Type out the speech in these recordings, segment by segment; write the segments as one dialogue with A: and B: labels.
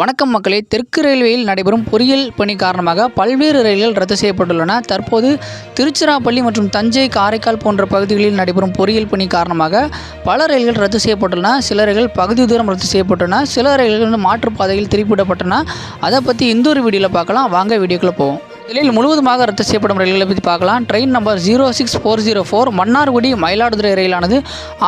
A: வணக்கம் மக்களே தெற்கு ரயில்வேயில் நடைபெறும் பொறியியல் பணி காரணமாக பல்வேறு ரயில்கள் ரத்து செய்யப்பட்டுள்ளன. தற்போது திருச்சிராப்பள்ளி மற்றும் தஞ்சை காரைக்கால் போன்ற பகுதிகளில் நடைபெறும் பொறியியல் பணி காரணமாக பல ரயில்கள் ரத்து செய்யப்பட்டுள்ளன. சில ரயில்கள் பகுதி தூரம் ரத்து செய்யப்பட்டுள்ளன. சில ரயில்கள் வந்து மாற்றுப்பாதையில் திருப்பிவிடப்பட்டன. அதை பற்றி இந்த ஒரு வீடியோவில் பார்க்கலாம். வாங்க வீடியோக்குள்ளே போவோம். இதில் முழுவதுமாக ரத்து செய்யப்படும் ரயில்களை பற்றி பார்க்கலாம். Train number zero six four zero four Mannargudi Mayiladuthurai ரயிலானது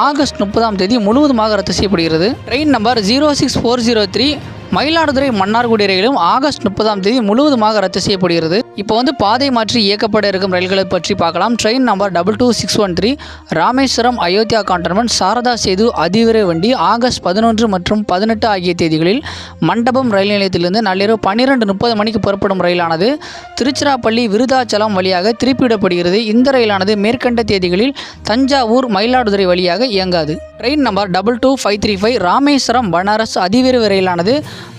A: August முப்பதாம் தேதி முழுவதுமாக ரத்து செய்யப்படுகிறது. Train number zero six four zero three Mayiladuthurai Mannargudi ரயிலும் ஆகஸ்ட் முப்பதாம் தேதி முழுவதுமாக ரத்து செய்யப்படுகிறது. இப்போ வந்து பாதை மாற்றி இயக்கப்பட இருக்கும் ரயில்களை பற்றி பார்க்கலாம். Train number double two six one three Rameswaram Ayodhya cantonment Shraddha Sethu அதிவிரை வண்டி ஆகஸ்ட் பதினொன்று மற்றும் பதினெட்டு ஆகிய தேதிகளில் மண்டபம் ரயில் நிலையத்திலிருந்து நள்ளிரவு பன்னிரெண்டு முப்பது மணிக்கு புறப்படும் ரயிலானது திருச்சிராப்பள்ளி விருதாச்சலம் வழியாக திருப்பிவிடப்படுகிறது. இந்த ரயிலானது மேற்கண்ட தேதிகளில் தஞ்சாவூர் மயிலாடுதுறை வழியாக இயங்காது. Train number double two five three five Rameswaram Banaras அதிவிரைவு ரயிலானது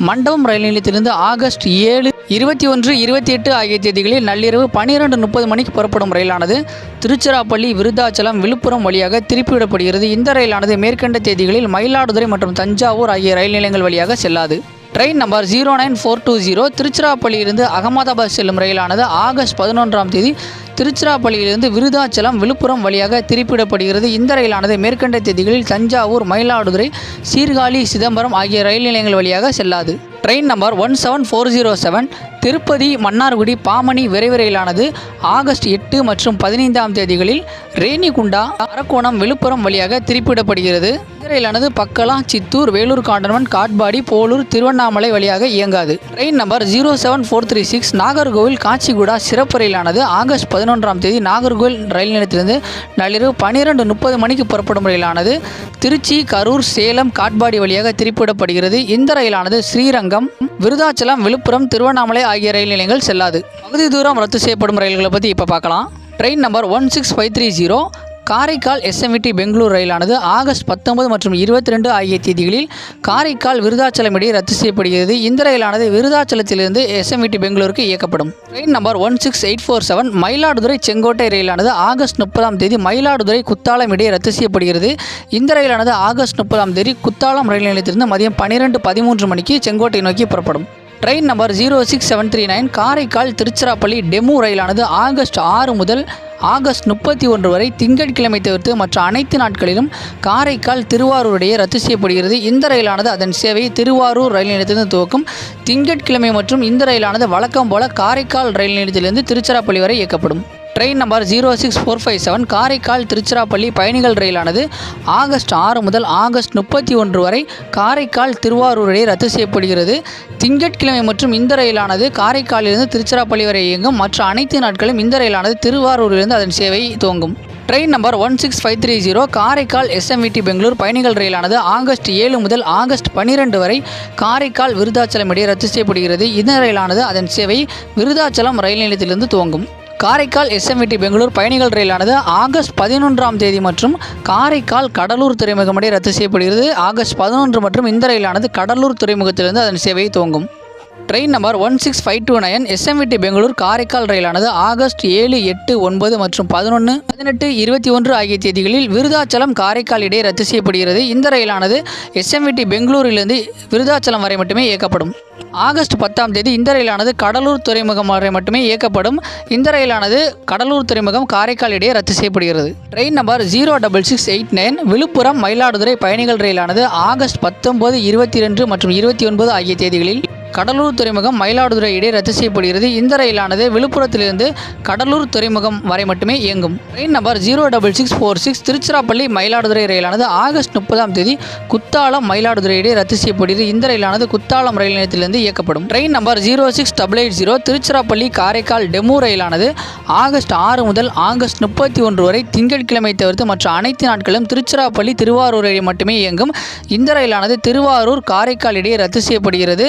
A: மண்டபம் ரயில் நிலையத்திலிருந்து ஆகஸ்ட் ஏழு இருபத்தி ஒன்று இருபத்தி எட்டு ஆகிய தேதிகளில் நள்ளிரவு பன்னிரெண்டு முப்பது மணிக்கு புறப்படும் ரயிலானது. திருச்சிராப்பள்ளி விருத்தாச்சலம் விழுப்புரம் வழியாக திருப்பிவிடப்படுகிறது. இந்த ரயிலானது மேற்கண்ட தேதிகளில் மயிலாடுதுறை மற்றும் தஞ்சாவூர் ஆகிய ரயில் நிலையங்கள் வழியாக செல்லாது. Train number zero nine four two zero திருச்சிராப்பள்ளியிலிருந்து Ahmedabad செல்லும் ரயிலானது ஆகஸ்ட் பதினொன்றாம் தேதி திருச்சிராப்பள்ளியிலிருந்து விருதாச்சலம் விழுப்புரம் வழியாக திருப்பிடப்படுகிறது. இந்த ரயிலானது மேற்கண்ட தேதிகளில் தஞ்சாவூர் மயிலாடுதுறை சீர்காழி சிதம்பரம் ஆகிய ரயில் நிலையங்கள் வழியாக செல்லாது. Train number one seven four zero seven Tirupati Mannargudi Pamani விரைவு ரயிலானது ஆகஸ்ட் எட்டு மற்றும் பதினைந்தாம் தேதிகளில் ரேணிகுண்டா அரக்கோணம் விழுப்புரம் வழியாக திருப்பிடப்படுகிறது இந்த ரயிலானது பக்கலாம் சித்தூர் வேலூர் காண்டன்மன் காட்பாடி போலூர் திருவண்ணாமலை வழியாக இயங்காது. Train number zero seven four three six Nagercoil Kacheguda சிறப்பு ரயிலானது ஆகஸ்ட் பதினொன்றாம் தேதி நாகர்கோவில் ரயில் நிலையத்திலிருந்து நள்ளிரவு பன்னிரெண்டு முப்பது மணிக்கு புறப்படும் ரயிலானது திருச்சி கரூர் சேலம் காட்பாடி வழியாக திருப்பிடப்படுகிறது இந்த ரயிலானது ஸ்ரீரங்கம் விருதாச்சலம் விழுப்புரம் திருவண்ணாமலை ஆகிய ரயில் நிலையங்கள் செல்லாது. பகுதி தூரம் ரத்து செய்யப்படும் ரயில்களை பற்றி இப்போ பார்க்கலாம். Train number one six five three zero Karaikal SMVT Bengaluru ரயிலானது August பத்தொன்பது மற்றும் இருபத்தி ரெண்டு ஆகிய தேதிகளில் காரைக்கால் விருதாச்சலம் இடையே ரத்து செய்யப்படுகிறது. இந்த ரயிலானது விருதாச்சலத்திலிருந்து எஸ்எம்விடி பெங்களூருக்கு இயக்கப்படும். Train number one six eight four seven Mayiladuthurai Sengottai ரயிலானது August முப்பதாம் தேதி மயிலாடுதுறை குத்தாலம் இடையே ரத்து செய்யப்படுகிறது. இந்த ரயிலானது ஆகஸ்ட் முப்பதாம் தேதி குத்தாலம் ரயில் நிலையத்திலிருந்து மதியம் பன்னிரெண்டு பதிமூன்று மணிக்கு செங்கோட்டை நோக்கி புறப்படும். Train number zero six seven three nine Karaikal Tiruchirappalli DEMU ரயிலானது August ஆறு முதல் ஆகஸ்ட் முப்பத்தி ஒன்று வரை திங்கட்கிழமை தவிர்த்து மற்ற அனைத்து நாட்களிலும் காரைக்கால் திருவாரூரிடையே ரத்து செய்யப்படுகிறது. இந்த ரயிலானது அதன் சேவை திருவாரூர் ரயில் நிலையத்திலிருந்து துவக்கும் திங்கட்கிழமை மற்றும் இந்த ரயிலானது வழக்கம் போல காரைக்கால் ரயில் நிலையத்திலிருந்து திருச்சிராப்பள்ளி வரை இயக்கப்படும். Train number zero six four five seven Karaikal Tiruchirappalli பயணிகள் ரயிலானது ஆகஸ்ட் ஆறு முதல் ஆகஸ்ட் முப்பத்தி ஒன்று வரை காரைக்கால் திருவாரூர் இடையே ரத்து செய்யப்படுகிறது. திங்கட்கிழமை மற்றும் இந்த ரயிலானது காரைக்காலிலிருந்து திருச்சிராப்பள்ளி வரை இயங்கும். மற்ற அனைத்து நாட்களும் இந்த ரயிலானது திருவாரூரிலிருந்து அதன் சேவை துவங்கும். Train number one six five three zero Karaikal SMVT Bengaluru பயணிகள் ரயிலானது ஆகஸ்ட் ஏழு முதல் ஆகஸ்ட் பன்னிரெண்டு வரை காரைக்கால் விருதாச்சலம் இடையே ரத்து செய்யப்படுகிறது. இந்த ரயிலானது அதன் சேவை விருதாச்சலம் ரயில் நிலையத்திலிருந்து துவங்கும். காரைக்கால் எஸ்எம்விடி பெங்களூர் பயணிகள் ரயிலானது ஆகஸ்ட் பதினொன்றாம் தேதி மற்றும் காரைக்கால் கடலூர் துறைமுகம் இடையே ரத்து செய்யப்படுகிறது. ஆகஸ்ட் பதினொன்று மற்றும் இந்த ரயிலானது கடலூர் துறைமுகத்திலிருந்து அதன் சேவையை துவங்கும். Train number one six five two nine SMVT Bengaluru Karaikal ரயிலானது August ஏழு எட்டு ஒன்பது மற்றும் பதினொன்று பதினெட்டு இருபத்தி ஒன்று ஆகிய தேதிகளில் விருதாச்சலம் காரைக்கால் இடையே ரத்து செய்யப்படுகிறது. இந்த ரயிலானது எஸ்எம்விடி பெங்களூரிலிருந்து விருதாச்சலம் வரை மட்டுமே இயக்கப்படும். ஆகஸ்ட் பத்தாம் தேதி இந்த ரயிலானது கடலூர் துறைமுகம் வரை மட்டுமே இயக்கப்படும். இந்த ரயிலானது கடலூர் துறைமுகம் காரைக்கால் இடையே ரத்து செய்யப்படுகிறது. Train number zero double six eight nine Villupuram Mayiladuthurai பயணிகள் ரயிலானது ஆகஸ்ட் பத்தொன்பது இருபத்தி ரெண்டு மற்றும் இருபத்தி ஒன்பது ஆகிய தேதிகளில் கடலூர் துறைமுகம் மயிலாடுதுறை இடையே ரத்து செய்யப்படுகிறது. இந்த ரயிலானது விழுப்புரத்திலிருந்து கடலூர் துறைமுகம் வரை மட்டுமே இயங்கும். Train number zero double six four six Tiruchirappalli Mayiladuthurai ரயிலானது August முப்பதாம் தேதி குத்தாலம் மயிலாடுதுறை இடையே ரத்து செய்யப்படுகிறது. இந்த ரயிலானது குத்தாலம் ரயில் நிலையத்திலிருந்து இயக்கப்படும். Train number zero six double eight zero Tiruchirappalli Karaikal DEMU ரயிலானது August ஆறு முதல் ஆகஸ்ட் முப்பத்தி ஒன்று வரை திங்கட்கிழமை தவிர்த்து மற்ற அனைத்து நாட்களும் திருச்சிராப்பள்ளி திருவாரூர் இடையே மட்டுமே இயங்கும். இந்த ரயிலானது திருவாரூர் காரைக்கால் இடையே ரத்து செய்யப்படுகிறது.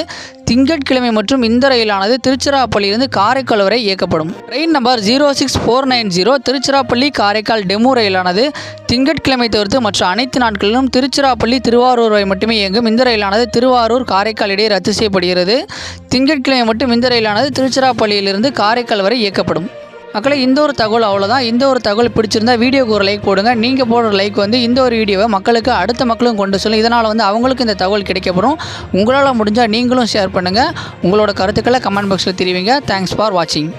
A: திங்கட்கிழமை மற்றும் இந்த ரயிலானது திருச்சிராப்பள்ளியிலிருந்து காரைக்கால் வரை இயக்கப்படும். ரயில் number zero six four nine zero Tiruchirappalli Karaikal DEMU ரயிலானது திங்கட்கிழமை தவிர்த்து மற்ற அனைத்து நாட்களிலும் திருச்சிராப்பள்ளி திருவாரூர் வரை மட்டுமே இயங்கும். இந்த ரயிலானது திருவாரூர் காரைக்கால் இடையே ரத்து செய்யப்படுகிறது. திங்கட்கிழமை மட்டும் இந்த ரயிலானது திருச்சிராப்பள்ளியிலிருந்து காரைக்கால் வரை இயக்கப்படும். மக்களை இந்த ஒரு தகவல் அவ்வளோதான் இந்த ஒரு தகவல் பிடிச்சிருந்தா வீடியோக்கு ஒரு லைக் போடுங்க. நீங்கள் போடுற லைக் வந்து இந்த ஒரு வீடியோவை மக்களுக்கு அடுத்த மக்களும் கொண்டு சொல்லும். இதனால் வந்து அவங்களுக்கு இந்த தகவல் கிடைக்கப்படும் உங்களால் முடிஞ்சால் நீங்களும் ஷேர் பண்ணுங்கள் உங்களோட கருத்துக்களை கமெண்ட் பாக்ஸில் தெரிவிங்க. தேங்க்ஸ் ஃபார் வாட்சிங்